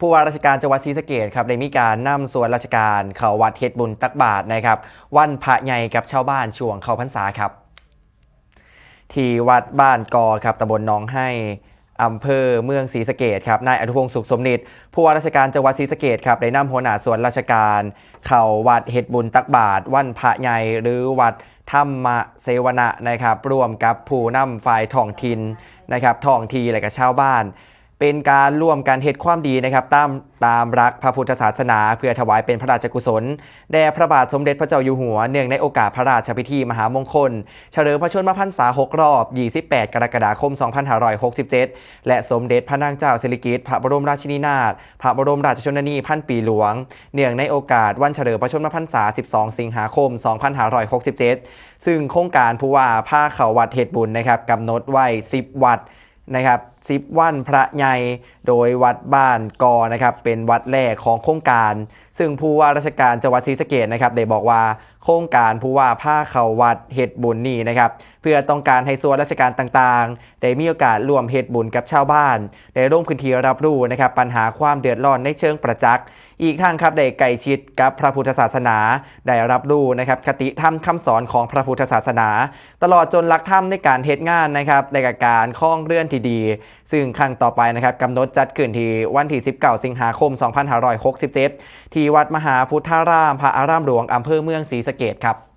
ผู้ว่าราชการจังหวัดศรีสะเกษครับได้มีการนำส่วนราชการเข้าวัดเฮ็ดบุญตักบาตรนะครับ วันพระใหญ่กับชาวบ้านช่วงเข้าพรรษาครับ ที่วัดบ้านกอครับตำบลหนองให้อำเภอเมืองศรีสะเกดครับนายอนุพงศ์สุขสมนิตผู้ว่าราชการจังหวัดศรีสะเกดครับได้นำหัวหน้าส่วนราชการ เข้าวัดเฮ็ดบุญตักบาตรวันพระใหญ่หรือวัดธรรมเสวนะนะครับร่วมกับผู้นำฝ่ายท้องถิ่นนะครับท้องทีและกับชาวบ้าน เป็นการร่วมกันเฮ็ดความดีนะครับตามตามรักพระพุทธศาสนา เพื่อถวายเป็นพระราชกุศล แด่พระบาทสมเด็จพระเจ้าอยู่หัว เนื่องในโอกาสพระราชพิธีมหามงคล เฉลิมพระชนมพรรษา 6 รอบ 28 กรกฎาคม 2567 และสมเด็จพระนางเจ้าสิริกิติ์พระบรมราชินีนาถพระบรมราชชนนีพันปีหลวง เนื่องในโอกาสวันเฉลิมพระชนมพรรษา 12 สิงหาคม 2567 ซึ่งโครงการผู้ว่าผ้าเขาวัดเหตุบุญนะครับกำหนดไว้ 10 วัดนะครับ สิบวันพระใหญ่โดยวัดบ้านกอนะครับเป็นวัดแรกของโครงการ ซึ่งผู้ว่าราชการจังหวัดศรีสะเกดนะครับได้บอกว่าโครงการผู้ว่าผ้าเขาวัดเฮ็ดบุญนี่นะครับเพื่อต้องการให้ส่วนราชการต่างๆ ได้มีโอกาสร่วมเฮ็ดบุญกับชาวบ้านได้ร่วมพื้นที่รับรู้นะครับปัญหาความเดือดร้อนในเชิงประจักษ์อีกทางครับได้ใกล้ชิดกับพระพุทธศาสนา ได้รับรู้นะครับคติธรรมคำสอนของพระพุทธศาสนา ตลอดจนหลักธรรมในการเฮ็ดงานนะครับในการคล้องเรื่อนที่ดีซึ่งครั้งต่อไปนะครับกำหนดจัดขึ้นที่วันที่ 19 สิงหาคม 2567 ที่วัดมหาพุทธารามพระอารามหลวงอำเภอเมืองศรีสะเกดครับ